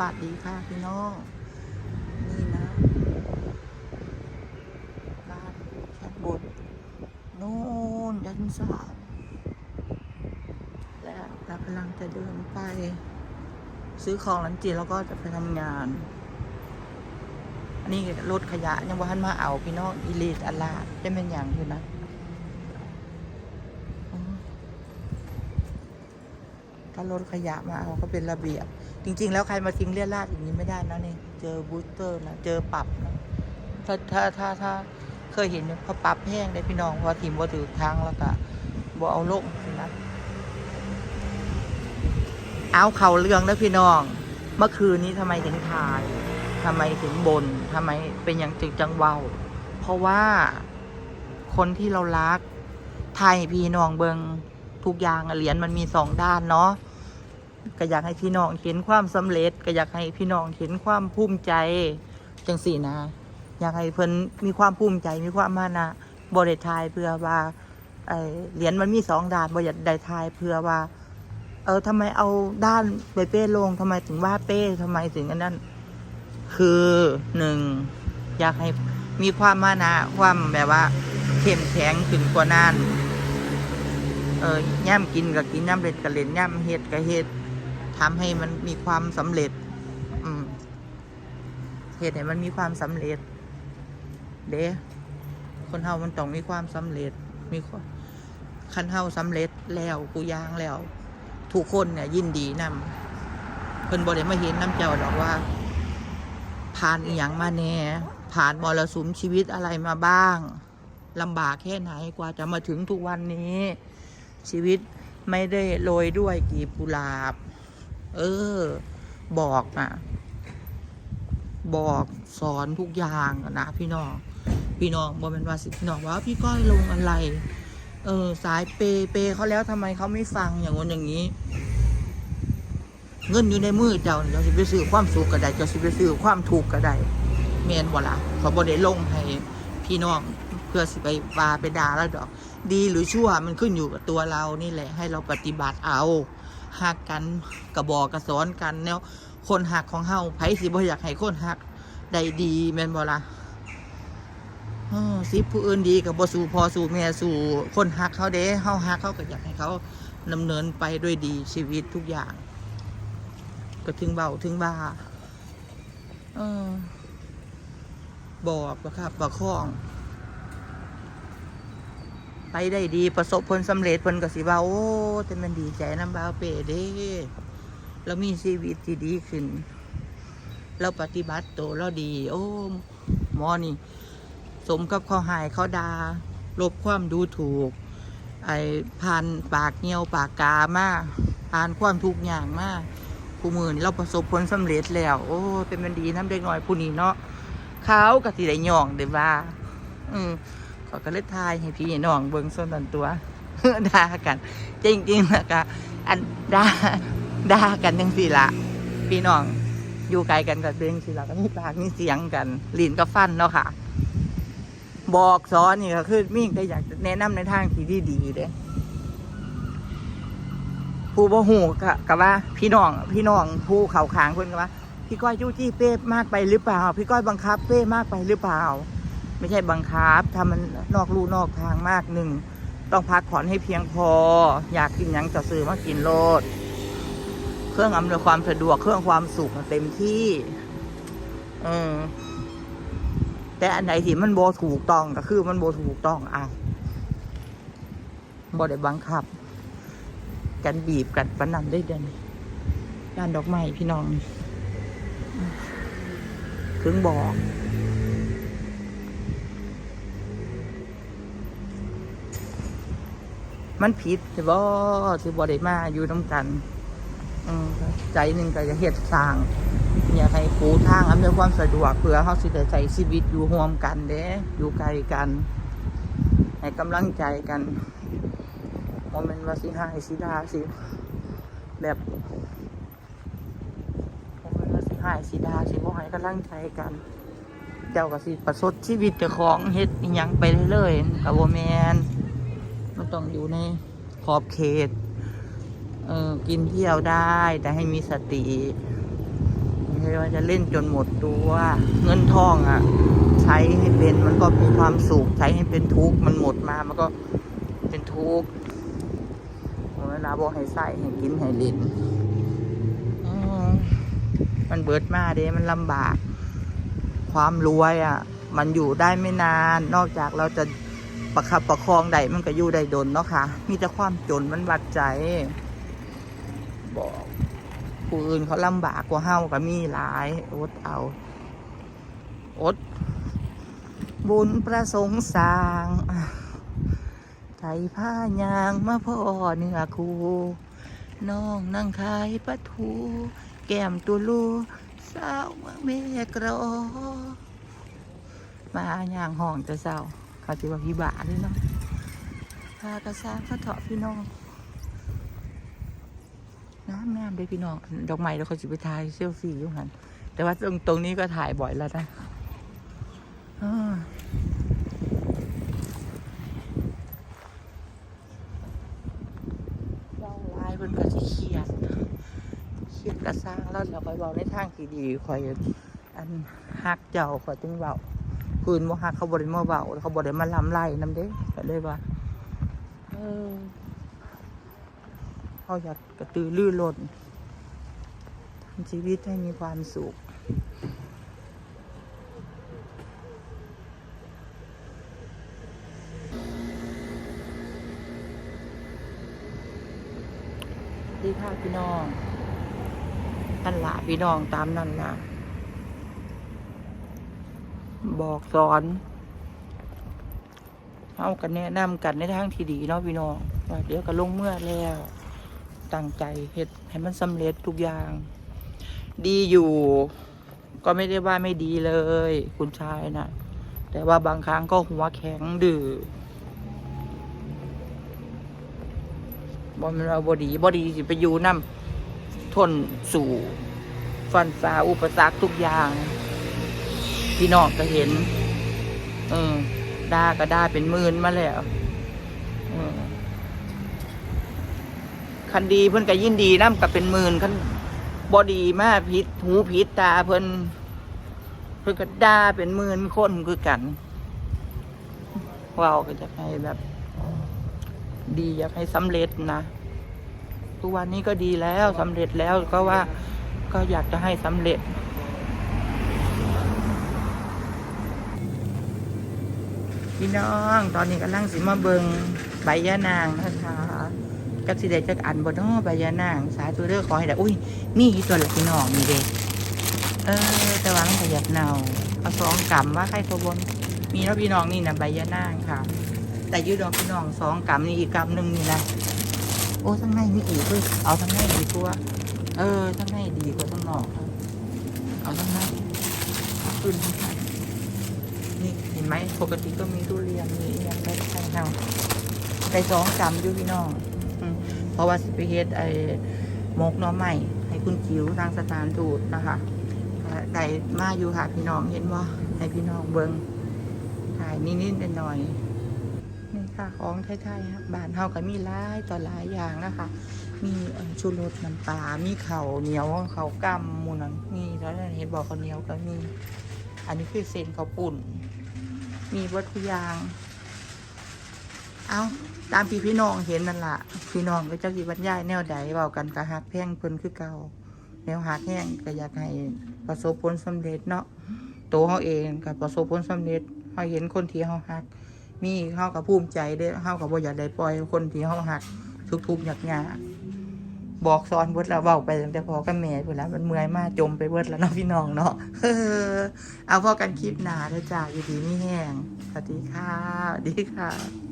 บัสดีค่ะพี่น้อง นี่นะบ้านชั้นบนนู่นยันสามและเรากำลังจะเดินไป ซื้อของหลังจีแล้วก็จะไปทำงาน อันนี้รถขยะยังว่าทันมาเอาพี่น้องอีลีดอลาดจะเป็นอย่างอยู่นะอืมถ้ารถขยะมาเอาก็เป็นระเบียบ จริง ๆ แล้วใครมาทิ้งเลี่ยราดอย่างนี้ไม่ได้นะนี่เจอบูสเตอร์นะเจอปรับนะถ้าถ้าถ้าถ้าเคยเห็นอยู่เขาปรับแห้งได้พี่น้องว่าทีมว่าถือทางแล้วก็บ่เอาลงนะเอาเข่าเรื่องแล้วพี่น้อง เมื่อคืนนี้ทำไมถึงถ่ายทำไมถึงบนทำไมเป็นอย่างจึงจังเวาเพราะว่าคนที่เรารักไทยพี่น้องเบิงทุกอย่างเหรียญมันมีสองด้านเนาะ ก็อยากให้พี่น้องเห็นความสำเร็จ ก็อยากให้พี่น้องเห็นความภูมิใจจังสี่นะ อยากให้เพิ่นมีความภูมิใจมีความมานะบริทายเพื่อว่าไอเหรียญมันมีสองด้านบริได้ทายเพื่อว่า เออทำไมเอาด้านไปเป้ลงทำไมถึงว่าเป้ทำไมถึงอันนั้น คือหนึ่งอยากให้มีความมานะความแบบว่าเข้มแข็งขึ้นกว่านั้นเออย่ำกินกับกินย่ำเล็ดกับเล่นย่ำเฮ็ดกับเฮ็ด ทำให้มันมีความสำเร็จอืมเหตุให้มันมีความสำเร็จ เด้คนเฮามันต้องมีความสำเร็จ มีคันเฮาสำเร็จแล้วกูย่างแล้ว ทุกคนเนี่ยยินดีนำเพิ่นบ่ได้มาเห็นน้ำเจ้าดอกว่า ผ่านอีหยังมาแน่ผ่านมรสุมชีวิตอะไรมาบ้างลำบากแค่ไหนกว่าจะมาถึงทุกวันนี้ ชีวิตไม่ได้โรยด้วยกีบกุหลาบ เออ บอกนะบอกสอนทุกอย่างนะพี่น้อง พี่น้องบอกเป็นว่าสิพี่น้องว่าพี่ก้อยลงอะไร เออ สายเปเปเขาแล้วทำไมเขาไม่ฟังอย่างนั้นอย่างนี้ เงินอยู่ในมือเจ้าเจ้าสิไปซื้อความสุขก็ได้เจ้าสิไปซื้อความทุกก็ได้เมียนบ่ละเขาบ่ได้ลงให้พี่น้องเพื่อสิไปวาไปด่าแล้วดอก ดีหรือชั่วมันขึ้นอยู่กับตัวเรานี่แหละ ให้เราปฏิบัติเอา หักกันกระบอกกระสอนกันแนวคนหักของเฮาไผสิบ่อยากให้คนหักได้ดีแม่นบ่ล่ะสิผู้อื่นดีกับบ่สู่พอสู่แม่สู่คนหักเขาเด้เฮาหักเขาก็อยากให้เขาดำเนินไปด้วยดีชีวิตทุกอย่าง ก็ถึงเบาถึงบ่าเออบอกประคับประคอง ไปได้ดีประสบผลสำเร็จเพิ่นก็สิว่าโอ้แต่มันดีใจน้ำบาวเป้เด้แล้วมีชีวิตที่ดีขึ้น เราปฏิบัติตัวเราดี โอ้หมอนี่ สมกับเขาหายเขาดาลบความดูถูก ไอ้ผ่านปากเงียวปากกามาผ่านความทุกข์อย่างมากผู้มือนเราประสบผลสำเร็จแล้ว โอ้แต่มันดีน้ำเด็กหน่อยผู้นี้เนาะเขาก็สิได้ย่องเด้ว่า อืม อยก็เลยทายให้พี่น้องเบิ่งส่วนตันตัวด่ากัน จริงๆแล้วก็อันด่าด่ากันจังสี่ละพี่น้องอยู่ไกลกันก็เด้งสิละก็มีปากมีเสียงกันลิ้นก็ฟันเนาะค่ะ บอกสอนนี่ก็คือมิ่งก็อยากแนะนำในทางที่ดีดีเด้ผู้บ่หูก็ก็ว่า พี่น้อง พี่น้องผู้เข่าขางเพิ่นก็ว่า พี่ก้อยจู้จี้เป้มากไปหรือเปล่า พี่ก้อยบังคับเป้มากไปหรือเปล่า ไม่ใช่บังคับถ้ามันนอกลู่นอกทางมากหนึ่งต้องพักผ่อนให้เพียงพอ อยากกินยังจะซื้อมากินโลด เครื่องอำนวยความสะดวกเครื่องความสุขมันเต็มที่เออแต่อันไหนที่มันโบถูกต้องก็คือมันโบถูกต้องอะบได้บังคับ กันบีบกันประนันได้เดินด้านดอกไม้พี่น้อง ถึงบอก มันผิดสิบ่สิบ่ได้มาอยู่น้ำกัน อืมใจหนึ่งก็จะเฮ็ดสร้างอยากให้ปูทางอำนวยความสะดวกเพื่อเขาสิได้ใช้ชีวิตอยู่ร่วมกันเด้อยู่ไกลกันให้กำลังใจกันโมเมนต์ว่าสิหายสิดาสิแบบโมเมนต์ว่าสิหายสิดาสิบ่ให้กำลังใจกันเจ้าก็สิประสดชีวิตเจ้าของเฮ็ดอิหยังไปเรื่อยๆกับโบแมนมันต้ องอยู่ในขอบเขต เออกินเที่ยวได้แต่ให้มีสติเอใช่ว่าจะเล่นจนหมดตัว เงินทองอะ่ะ ใช้ให้เป็นมันก็มีความสุข ใช้ให้เป็นทุกข์มันหมดมามันก็เป็นทุกข์เวลาบอกให้ใส่ให้กินให้ลินมมันเบิดมาเด้มันลำบาก ความรวยอะ่ะ มันอยู่ได้ไม่นาน นอกจากเราจะ ประคับประคองได้มันก็อยู่ได้ดนเนาะค่ะ มีแต่ความจนมันวัดใจ บอกผู้อื่นเขาลำบากกว่าเฮาก็มีหลายอดเอา อด บุญประสงค์สร้างใจผ้ายางมาพ่อเนื้อคูน้องนั่งขายปลาทู แก้มตัวลูสาวเมืองเมกรอมาย่างห้องจะเศร้า เขาจะว่าพี่บาด้วยเนาะพากระซ้างเขาเถาะพี่น้องน้ำงามเลยพี่น้อง ดอกไม้แล้วเขาจะไปถ่ายเซลฟี่อยู่หันแต่ว่าตรงตรงนี้ก็ถ่ายบ่อยแล้วนะเว้าลายเพิ่นก็สิเครียดเครียดกระสร้างแล้วเราคอยเว้าในทางที่ดีคอยอันฮักเจ้าคอยจึงเว้า คืนบ่ฮักเขาบ่ได้มาเว้าเขาบ่ได้มาลำไล่นำเด้ก็เลยว่าเออเขาอยากกระตือรือร้นทำชีวิตให้มีความสุขดีค่ะพี่น้องนั่นละพี่น้องตามนั่นละ บอกสอนเอากันแนะนำกันในทางที่ดีเนาะพี่น้องว่าเดี๋ยวก็ลงเมื่อแล้วตั้งใจเฮ็ดให้มันสำเร็จทุกอย่าง ดีอยู่ ก็ไม่ได้ว่าไม่ดีเลย คุณชายนะแต่ว่าบางครั้งก็หัวแข็งดื้อบอมเราบดีบดีสิไปอยู่น้ำทนสู่ ฟันฝ่าอุปสรรคทุกอย่าง พี่น้องก็เห็น เออด่าก็ด่าเป็นหมื่นมาแล้วออคันดีเพิ่นก็ยินดีน้ำกับเป็นหมื่นคันบอดีมากพิษหูพิษตาเพิ่นเพิ่นก็ด่าเป็นหมื่นคนคือกันเว้าก็จะให้แบบ ดีอยากให้สำเร็จนะทุกวันนี้ก็ดีแล้วสำเร็จแล้วก็ว่าก็อยากจะให้สำเร็จ พี่น้อง ตอนนี้กำลังสิมาเบิงใบยะนางนะคะจักสิได้จักอันบนน้อใบยะนาง สาธุเด้อขอให้ได้อุ้ยมีอีตัวละพี่น้องมีเด็กเออแต่ว่ามันขยับเนาเอาสองกำว่าใครตัวบนมีแล้วพี่น้องนี่นะใบยะนางค่ะ แต่ยืดดอกพี่น้องสองกำนี่อีกกำหนึ่งนี่นะโอ้ทั้งในนี่อีกเว้ยเอาทั้งในดีกว่าเออทั้งในดีกว่าทั้งนอกเอาทั้งในขึ้นทั้งใน เห็นไหมปกติก็มีทุเรียนมีอหยังได้ใช่เฮาได้สองจำอยู่พี่น้องเพราะว่าสิไปเฮ็ดไอ้มกน้อใหม่ให้คุณจิ๋วทางสถานทูตนะคะได้มาอยู่ค่ะพี่น้องเห็นว่าให้พี่น้องเบิงถ่ายนิดๆหน่อยๆนี่ค่ะของไทยๆครับบ้านเฮาก็มีหลายต่อหลายอย่างนะคะ มีชูรสน้ำปลามีเข้าเหนียวเข้ากำหมูนันมีแล้วเห็นบอกเขาเหนียวก็มีอันนี้คือเส้นข้าวปุ่น มีวัตถุยาง เอาตามพี่พี่น้องเห็นนั่นละพี่น้องก็จะกีบรรยายแนวใดเบากันกะหักแพงเพิ่นคือเก่าแนวหักแห้งก็อยากให้ประสบผลสำเร็จเนาะตัวเขาเองกับประสบผลสำเร็จเขาเห็นคนที่เขาหัก มีเขากับภูมิใจเด้อเขากับบ่อยากได้ปล่อยคนที่เขาหักทุกๆหยักยากๆ บอกซ้อนเบิดแล้วเบาไปตั้งแต่พอกับแม่เบิดแล้วมันเมื่อยมากจมไปเบิดแล้วเนาะพี่น้องเนาะเอาพอกันคลิปหนาเด้อจ้าอยู่ดีนี่แห้งสวัสดีค่ะสวัสดีค่ะ